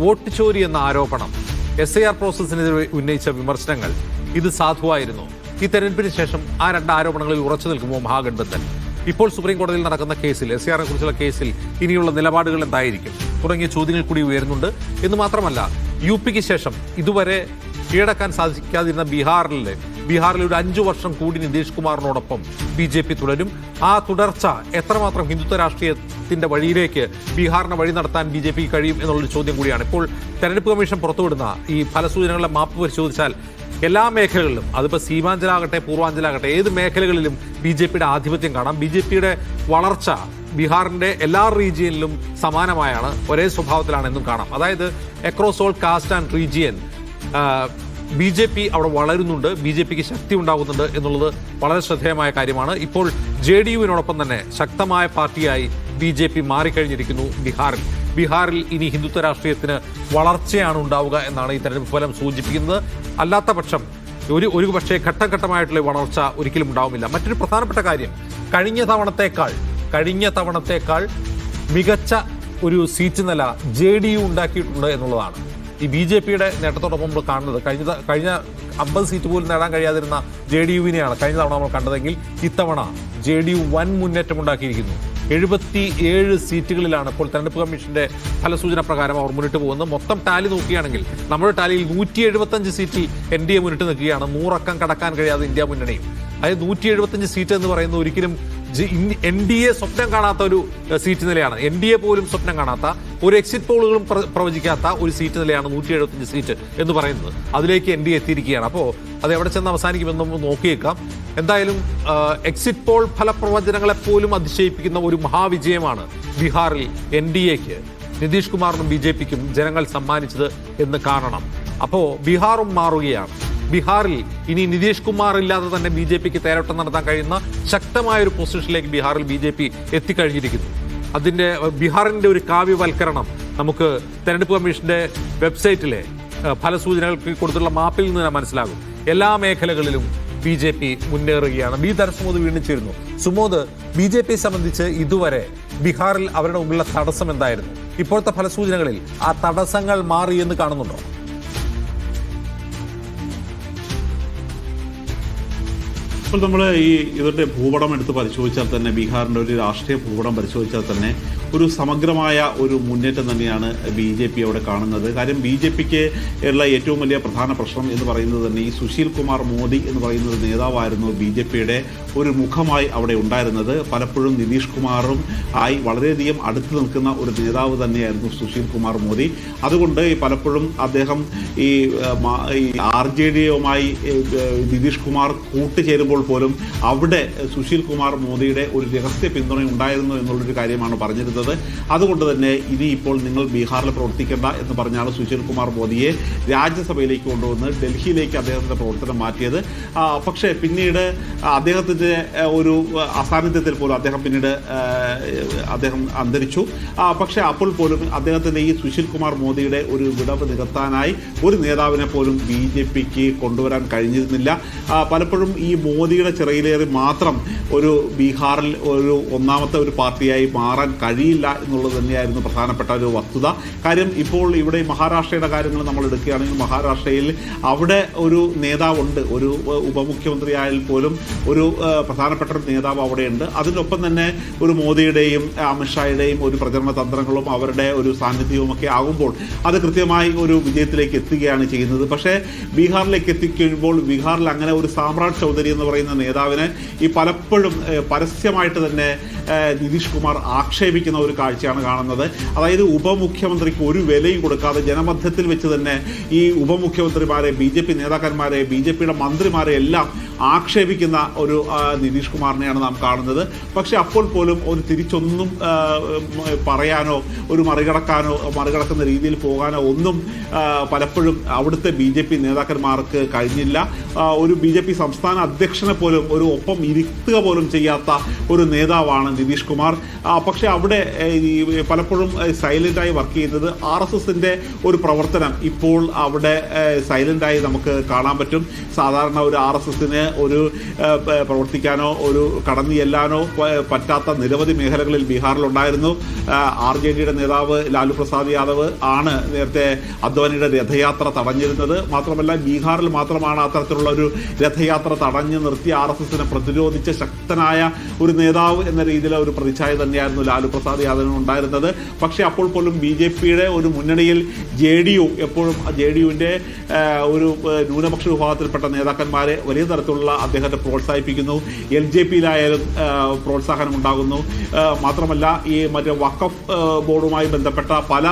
Vote ചോരി എന്ന ആരോപണം. S I R പ്രോസസ്സിനെതിരെ ഉന്നയിച്ച വിമർശനങ്ങൾ. ഇത് സാധുവായിരുന്നു. ഈ തെരഞ്ഞെടുപ്പിന് ശേഷം ആ രണ്ട് ആരോപണങ്ങളിൽ ഉറച്ചു നിൽക്കുമോ മഹാഗഡ്ബന്ധൻ ഇപ്പോൾ സുപ്രീം കോടതിയിൽ നടക്കുന്ന കേസിൽ എസ് ആറിനെ കുറിച്ചുള്ള കേസിൽ ഇനിയുള്ള നിലപാടുകൾ എന്തായിരിക്കും? തുടങ്ങിയ ചോദ്യങ്ങൾ കൂടി ഉയരുന്നുണ്ട്. എന്ന് മാത്രമല്ല യു പിക്ക് ശേഷം ഇതുവരെ കീഴടക്കാൻ സാധിക്കാതിരുന്ന ബീഹാറിലെ ബീഹാറിൽ ഒരു അഞ്ചു വർഷം കൂടി നിതീഷ് കുമാറിനോടൊപ്പം ബി ജെ പി തുടരും. ആ തുടർച്ച എത്രമാത്രം ഹിന്ദുത്വ രാഷ്ട്രീയത്തിന്റെ വഴിയിലേക്ക് ബീഹാറിനെ വഴി നടത്താൻ ബി ജെ പിക്ക് കഴിയും എന്നുള്ളൊരു ചോദ്യം കൂടിയാണ്. ഇപ്പോൾ തെരഞ്ഞെടുപ്പ് കമ്മീഷൻ പുറത്തുവിടുന്ന ഈ ഫലസൂചനകളുടെ മാപ്പ് പരിശോധിച്ചാൽ എല്ലാ മേഖലകളിലും അതിപ്പോൾ സീമാഞ്ചലാകട്ടെ പൂർവാഞ്ചലാകട്ടെ ഏത് മേഖലകളിലും ബി ജെ പിയുടെ ആധിപത്യം കാണാം. ബി ജെ പിയുടെ വളർച്ച ബീഹാറിന്റെ എല്ലാ റീജിയനിലും സമാനമായാണ് ഒരേ സ്വഭാവത്തിലാണെന്നും കാണാം. അതായത് across all caste and region B J P അവിടെ വളരുന്നുണ്ട് ബി ജെ പിക്ക് ശക്തി ഉണ്ടാകുന്നുണ്ട് എന്നുള്ളത് വളരെ ശ്രദ്ധേയമായ കാര്യമാണ്. ഇപ്പോൾ ജെ ഡി യുവിനോടൊപ്പം തന്നെ ശക്തമായ പാർട്ടിയായി ബി ജെ പി മാറിക്കഴിഞ്ഞിരിക്കുന്നു ബീഹാറിൽ. ബീഹാറിൽ ഇനി ഹിന്ദുത്വ രാഷ്ട്രീയത്തിന് വളർച്ചയാണ് ഉണ്ടാവുക എന്നാണ് ഈ തെരഞ്ഞെടുപ്പ് ഫലം സൂചിപ്പിക്കുന്നത്. അല്ലാത്ത പക്ഷം ഒരു ഒരു പക്ഷേ ഘട്ടഘട്ടമായിട്ടുള്ള വളർച്ച ഒരിക്കലും ഉണ്ടാവുമില്ല മറ്റൊരു പ്രധാനപ്പെട്ട കാര്യം കഴിഞ്ഞ തവണത്തേക്കാൾ കഴിഞ്ഞ തവണത്തേക്കാൾ മികച്ച ഒരു സീറ്റ് നില ജെ ഡി യു ഉണ്ടാക്കിയിട്ടുണ്ട് എന്നുള്ളതാണ്. ഈ ബി ജെ പിയുടെ നേട്ടത്തോടൊപ്പം നമ്മൾ കാണുന്നത്. കഴിഞ്ഞ കഴിഞ്ഞ അമ്പത് സീറ്റ് പോലും നേടാൻ കഴിയാതിരുന്ന ജെ ഡി യുവിനെയാണ് കഴിഞ്ഞ തവണ നമ്മൾ കണ്ടതെങ്കിൽ ഇത്തവണ ജെ ഡി യു വൻ മുന്നേറ്റം ഉണ്ടാക്കിയിരിക്കുന്നു എഴുപത്തി ഏഴ് സീറ്റുകളിലാണ് ഇപ്പോൾ തെരഞ്ഞെടുപ്പ് കമ്മീഷന്റെ ഫലസൂചന പ്രകാരം അവർ മുന്നിട്ട് പോകുന്നത്. മൊത്തം ടാലി നോക്കുകയാണെങ്കിൽ നമ്മുടെ ടാലിയിൽ നൂറ്റി എഴുപത്തഞ്ച് സീറ്റിൽ എൻ ഡി എ മുന്നിട്ട് നിൽക്കുകയാണ്. നൂറക്കം കടക്കാൻ കഴിയാതെ ഇന്ത്യ മുന്നണിയും. അതായത് നൂറ്റി എഴുപത്തഞ്ച് സീറ്റ് എന്ന് പറയുന്നത് ഒരിക്കലും എൻ ഡി എ സ്വപ്നം കാണാത്ത ഒരു സീറ്റ് നിലയാണ്. എൻ ഡി എ പോലും സ്വപ്നം കാണാത്ത ഒരു എക്സിറ്റ് പോളുകളും പ്രവചിക്കാത്ത ഒരു സീറ്റ് നിലയാണ് നൂറ്റി എഴുപത്തഞ്ച് സീറ്റ് എന്ന് പറയുന്നത്. അതിലേക്ക് എൻ ഡി എ എത്തിയിരിക്കുകയാണ്. അപ്പോൾ അത് എവിടെ ചെന്ന് അവസാനിക്കുമെന്ന് നമുക്ക് നോക്കിയേക്കാം. എന്തായാലും എക്സിറ്റ് പോൾ ഫലപ്രവചനങ്ങളെ പോലും അതിശയിപ്പിക്കുന്ന ഒരു മഹാവിജയമാണ് ബീഹാറിൽ എൻ ഡി എക്ക്. നിതീഷ് കുമാറിനും ബി ജെ പിക്കും ജനങ്ങൾ സമ്മാനിച്ചത് എന്ന് കാണണം. അപ്പോൾ ബീഹാറും മാറുകയാണ്. ബീഹാറിൽ ഇനി നിതീഷ് കുമാർ ഇല്ലാതെ തന്നെ ബി ജെ പിക്ക് തേരോട്ടം നടത്താൻ കഴിയുന്ന ശക്തമായ ഒരു പൊസിഷനിലേക്ക് ബീഹാറിൽ ബി ജെ പി എത്തിക്കഴിഞ്ഞിരിക്കുന്നു. അതിന്റെ ബീഹാറിന്റെ ഒരു കാവ്യവൽക്കരണം നമുക്ക് തെരഞ്ഞെടുപ്പ് കമ്മീഷന്റെ വെബ്സൈറ്റിലെ ഫലസൂചനകൾക്ക് കൊടുത്തുള്ള മാപ്പിൽ നിന്ന് മനസ്സിലാകും. എല്ലാ മേഖലകളിലും ബി ജെ പി മുന്നേറുകയാണ്. ബി ധർസുമോദ് വീണ്ടും ചേരുന്നു സുമോദ് ബി ജെ പി സംബന്ധിച്ച് ഇതുവരെ ബീഹാറിൽ അവരുടെ മുമ്പിലുള്ള തടസ്സം എന്തായിരുന്നു? ഇപ്പോഴത്തെ ഫലസൂചനകളിൽ ആ തടസ്സങ്ങൾ മാറിയെന്ന് കാണുന്നുണ്ടോ? ഇപ്പോൾ നമ്മൾ ഈ ഇവരുടെ ഭൂപടം എടുത്ത് പരിശോധിച്ചാൽ തന്നെ ബീഹാറിന്റെ ഒരു രാഷ്ട്രീയ ഭൂപടം പരിശോധിച്ചാൽ തന്നെ ഒരു സമഗ്രമായ ഒരു മുന്നേറ്റം തന്നെയാണ് ബി ജെ പി അവിടെ കാണുന്നത്. കാര്യം ബി ജെ പിക്ക് ഉള്ള ഏറ്റവും വലിയ പ്രധാന പ്രശ്നം എന്ന് പറയുന്നത് തന്നെ ഈ സുശീൽ കുമാർ മോദി എന്ന് പറയുന്ന ഒരു നേതാവായിരുന്നു ബി ജെ പിയുടെ ഒരു മുഖമായി അവിടെ ഉണ്ടായിരുന്നത്. പലപ്പോഴും നിതീഷ് കുമാറും ആയി വളരെയധികം അടുത്ത് നിൽക്കുന്ന ഒരു നേതാവ് തന്നെയായിരുന്നു സുശീൽ കുമാർ മോദി. അതുകൊണ്ട് പലപ്പോഴും അദ്ദേഹം ഈ ആർ ജെ ഡിയുമായി നിതീഷ് കുമാർ കൂട്ടുചേരുമ്പോൾ പോലും അവിടെ സുശീൽ കുമാർ മോദിയുടെ ഒരു രഹസ്യ പിന്തുണ ഉണ്ടായിരുന്നു എന്നുള്ളൊരു കാര്യമാണ് പറഞ്ഞിരുന്നത്. അതുകൊണ്ട് തന്നെ ഇനി ഇപ്പോൾ നിങ്ങൾ ബീഹാറിൽ പ്രവർത്തിക്കേണ്ട എന്ന് പറഞ്ഞാണ് സുശീൽ കുമാർ മോദിയെ രാജ്യസഭയിലേക്ക് കൊണ്ടുവന്ന് ഡൽഹിയിലേക്ക് അദ്ദേഹത്തിന്റെ പ്രവർത്തനം മാറ്റിയത്. പക്ഷേ പിന്നീട് അദ്ദേഹത്തിന്റെ ഒരു അസാന്നിധ്യത്തിൽ പോലും അദ്ദേഹം പിന്നീട് അദ്ദേഹം അന്തരിച്ചു. പക്ഷേ അപ്പോൾ പോലും അദ്ദേഹത്തിന്റെ ഈ സുശീൽ കുമാർ മോദിയുടെ ഒരു വിടവ് നികത്താനായി ഒരു നേതാവിനെ പോലും ബി ജെ പിക്ക് കൊണ്ടുവരാൻ കഴിഞ്ഞിരുന്നില്ല. പലപ്പോഴും ഈ മോദിയുടെ ചിറയിലേറി മാത്രം ഒരു ബീഹാറിൽ ഒരു ഒന്നാമത്തെ ഒരു പാർട്ടിയായി മാറാൻ കഴിയില്ല എന്നുള്ളത് തന്നെയായിരുന്നു പ്രധാനപ്പെട്ട ഒരു വസ്തുത. കാര്യം ഇപ്പോൾ ഇവിടെ മഹാരാഷ്ട്രയുടെ കാര്യങ്ങൾ നമ്മൾ എടുക്കുകയാണെങ്കിൽ മഹാരാഷ്ട്രയിൽ അവിടെ ഒരു നേതാവുണ്ട്. ഒരു ഉപമുഖ്യമന്ത്രിയായാൽ പോലും ഒരു പ്രധാനപ്പെട്ട ഒരു നേതാവ് അവിടെയുണ്ട്. അതിനൊപ്പം തന്നെ ഒരു മോദിയുടെയും അമിത്ഷായുടെയും ഒരു പ്രചരണ തന്ത്രങ്ങളും അവരുടെ ഒരു സാന്നിധ്യവും ഒക്കെ ആകുമ്പോൾ അത് കൃത്യമായി ഒരു വിജയത്തിലേക്ക് എത്തുകയാണ് ചെയ്യുന്നത്. പക്ഷേ ബീഹാറിലേക്ക് എത്തിക്കഴിയുമ്പോൾ ബീഹാറിൽ അങ്ങനെ ഒരു സാമ്രാട് ചൗധരി എന്ന് പറയുന്ന നേതാവിനെ ഈ പലപ്പോഴും പരസ്യമായിട്ട് തന്നെ നിതീഷ് കുമാർ ആക്ഷേപിക്കുന്ന ഒരു കാഴ്ചയാണ് കാണുന്നത്. അതായത് ഉപമുഖ്യമന്ത്രിക്ക് ഒരു വിലയും കൊടുക്കാതെ ജനമധ്യത്തിൽ വെച്ച് തന്നെ ഈ ഉപമുഖ്യമന്ത്രിമാരെ ബി ജെ പി നേതാക്കന്മാരെ ബി ജെ പിയുടെ മന്ത്രിമാരെ എല്ലാം ആക്ഷേപിക്കുന്ന ഒരു നിതീഷ് കുമാറിനെയാണ് നാം കാണുന്നത്. പക്ഷെ അപ്പോൾ പോലും ഒരു തിരിച്ചൊന്നും പറയാനോ ഒരു മറികടക്കാനോ മറികടക്കുന്ന രീതിയിൽ പോകാനോ ഒന്നും പലപ്പോഴും അവിടുത്തെ ബി ജെ പി നേതാക്കന്മാർക്ക് കഴിഞ്ഞില്ല. ഒരു ബി ജെ പി സംസ്ഥാന അധ്യക്ഷനെ പോലും ഒരു ഒപ്പം ഇരുത്തുക പോലും ചെയ്യാത്ത ഒരു നേതാവാണ് നിതീഷ് കുമാർ. പക്ഷേ അവിടെ പലപ്പോഴും സൈലന്റ് ആയി വർക്ക് ചെയ്യുന്നത് ആർ എസ് എസിന്റെ ഒരു പ്രവർത്തനം ഇപ്പോൾ അവിടെ സൈലന്റ് ആയി നമുക്ക് കാണാൻ പറ്റും. സാധാരണ ഒരു ആർ എസ് എസിന് ഒരു പ്രവർത്തിക്കാനോ ഒരു കടന്നു ചെല്ലാനോ പറ്റാത്ത നിരവധി മേഖലകളിൽ ബീഹാറിലുണ്ടായിരുന്നു. ആർ ജെ ഡിയുടെ നേതാവ് ലാലു പ്രസാദ് യാദവ് ആണ് നേരത്തെ അദ്വാനിയുടെ രഥയാത്ര തടഞ്ഞിരുന്നത്. മാത്രമല്ല ബീഹാറിൽ മാത്രമാണ് അത്തരത്തിലുള്ള ഒരു രഥയാത്ര തടഞ്ഞു നിർത്തി ആർ എസ് എസിനെ പ്രതിരോധിച്ച ശക്തനായ ഒരു നേതാവ് എന്ന രീതിയിലെ ഒരു പ്രതിച്ഛായ തന്നെയായിരുന്നു ലാലു പ്രസാദ് യാദവിന് ഉണ്ടായിരുന്നത്. പക്ഷേ അപ്പോൾ പോലും ബി ജെ പിയുടെ ഒരു മുന്നണിയിൽ ജെ ഡി യു എപ്പോഴും ജെ ഡി യുവിന്റെ ഒരു ന്യൂനപക്ഷ വിഭാഗത്തിൽപ്പെട്ട നേതാക്കന്മാരെ വലിയ തരത്തിലുള്ള അദ്ദേഹത്തെ പ്രോത്സാഹിപ്പിക്കുന്നു. എൽ ജെ പിയിലായാലും പ്രോത്സാഹനം ഉണ്ടാകുന്നു മാത്രമല്ല ഈ മറ്റേ വഖഫ് ബോർഡുമായി ബന്ധപ്പെട്ട പല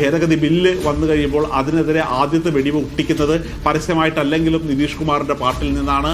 ഭേദഗതി ബില്ല് വന്നു കഴിയുമ്പോൾ അതിനെതിരെ ആദ്യത്തെ വെടിവ് ഒട്ടിക്കുന്നത് പരസ്യമായിട്ടല്ലെങ്കിലും നിതീഷ് കുമാറിന്റെ പാർട്ടിയിൽ നിന്നാണ്.